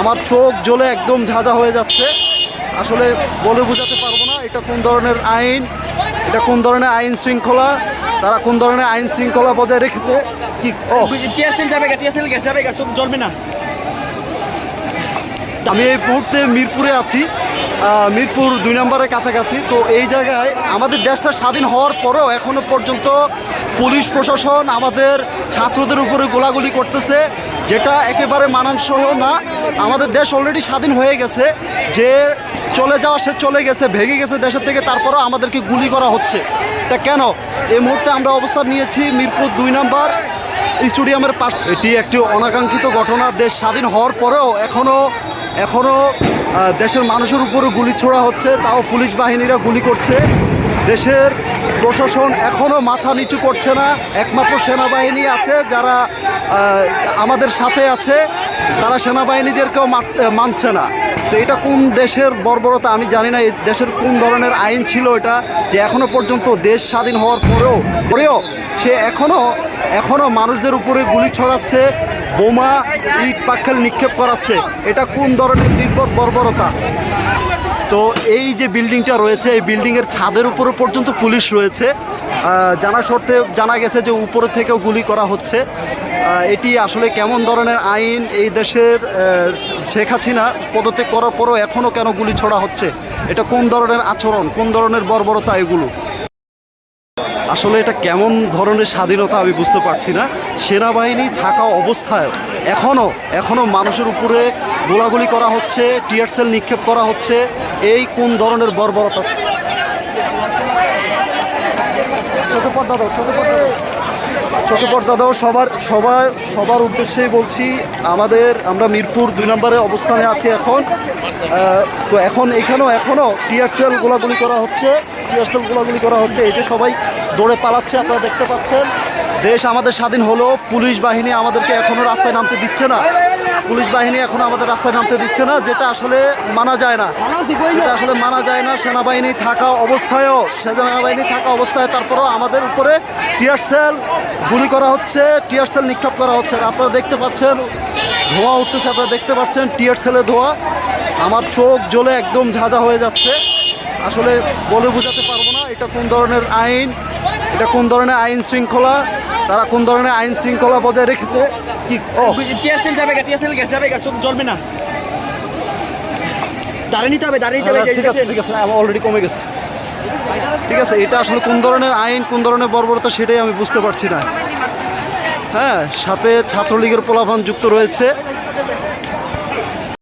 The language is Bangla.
আমার চোখ জ্বলে একদম ঝাঁঝা হয়ে যাচ্ছে। আসলে বলে বোঝাতে পারব না এটা কোন ধরনের আইন এটা কোন ধরনের আইন শৃঙ্খলা তারা কোন ধরনের আইন শৃঙ্খলা বজায় রেখেছে কি ও। টিএসএল যাবে টিএসএল গেছে যাবে গা চোখ জ্বলবে না। আমি এই মুহূর্তে মিরপুরে আছি মিরপুর দুই নম্বরের কাছাকাছি। তো এই জায়গায় আমাদের দেশটা স্বাধীন হওয়ার পরেও এখনও পর্যন্ত পুলিশ প্রশাসন আমাদের ছাত্রদের উপরে গোলাগুলি করতেছে। যেটা একেবারে মানানসহ না। আমাদের দেশ অলরেডি স্বাধীন হয়ে গেছে। যে চলে যাওয়া, সে চলে গেছে, ভেঙে গেছে দেশের থেকে, তারপরেও আমাদেরকে গুলি করা হচ্ছে। তা কেন? এই মুহূর্তে আমরা অবস্থান নিয়েছি মিরপুর দুই নম্বর স্টেডিয়ামের পাশ এটি একটি অনাকাঙ্ক্ষিত ঘটনা। দেশ স্বাধীন হওয়ার পরেও এখনও এখনও দেশের মানুষের উপরে গুলি ছোড়া হচ্ছে। তাও পুলিশ বাহিনীরা গুলি করছে। দেশের প্রশাসন এখনও মাথা নিচু করছে না। একমাত্র সেনাবাহিনী আছে, যারা আমাদের সাথে আছে, তারা সেনাবাহিনীদেরকেও মানছে না। তো এটা কোন দেশের বর্বরতা আমি জানি না, এই দেশের কোন ধরনের আইন ছিল এটা, যে এখনও পর্যন্ত দেশ স্বাধীন হওয়ার পরেও পরেও সে এখনও এখনও মানুষদের উপরে গুলি ছড়াচ্ছে, বোমা, ইট পাক্কেল নিক্ষেপ করাচ্ছে। এটা কোন ধরনের নির্ভর বর্বরতা? তো এই যে বিল্ডিংটা রয়েছে, এই বিল্ডিংয়ের ছাদের উপরে পর্যন্ত পুলিশ রয়েছে। জানা সত্ত্বে জানা গেছে যে উপরে থেকেও গুলি করা হচ্ছে। এটি আসলে কেমন ধরনের আইন এই দেশের শেখ হাসিনা পদত্যাগ করার পরও এখনও কেন গুলি ছড়া হচ্ছে? এটা কোন ধরনের আচরণ, কোন ধরনের বর্বরতা এগুলো? আসলে এটা কেমন ধরনের স্বাধীনতা আমি বুঝতে পারছি না। সেনাবাহিনী থাকা অবস্থায় এখনও এখনও মানুষের উপরে গোলাগুলি করা হচ্ছে, টিয়ার সেল নিক্ষেপ করা হচ্ছে। এই কোন ধরনের বর্বরতা? ছোট পর্দা দাও, ছোট পর্দা দাও। সবার সবার সবার উদ্দেশ্যেই বলছি, আমাদের, আমরা মিরপুর দুই নম্বরে অবস্থানে আছি এখন। তো এখন এখানেও, এখনও টিয়ার সেল গোলাগুলি করা হচ্ছে, টিয়ার সেল গোলাগুলি করা হচ্ছে। এই যে সবাই দৌড়ে পালাচ্ছে, আপনারা দেখতে পাচ্ছেন। দেশ আমাদের স্বাধীন হলো, পুলিশ বাহিনী আমাদেরকে এখনও রাস্তায় নামতে দিচ্ছে না। পুলিশ বাহিনী এখনও আমাদের রাস্তায় নামতে দিচ্ছে না, যেটা আসলে মানা যায় না। যেটা আসলে মানা যায় না, সেনাবাহিনী থাকা অবস্থায়ও, সেনাবাহিনী থাকা অবস্থায় তারপরেও আমাদের উপরে টিয়ার সেল গুলি করা হচ্ছে, টিয়ার সেল নিক্ষেপ করা হচ্ছে। আপনারা দেখতে পাচ্ছেন, ধোঁয়া উঠতেছে, আপনারা দেখতে পাচ্ছেন, টিয়ার সেলে ধোঁয়া। আমার চোখ জ্বলে একদম ঝাঁঝা হয়ে যাচ্ছে। আসলে বলে বোঝাতে পারব না, এটা কোন ধরনের আইন, এটা কোন ধরনের আইন শৃঙ্খলা। তারা কোন ধরনের আইন শৃঙ্খলা বজায় রেখেছে? কি ও। টিএসএল যাবে গা টিএসএল গেছে যাবে গা চোখ জ্বলবে না। দাঁড়িয়ে নিতে হবে দাঁড়িয়ে নিতে হবে ঠিক আছে ঠিক আছে আমার অলরেডি কমে গেছে। ঠিক আছে এটা আসলে কোন ধরনের আইন কোন ধরনের বর্বরতা সেটাই আমি বুঝতে পারছি না। হ্যাঁ সাথে ছাত্রলীগের প্রলাভন যুক্ত রয়েছে।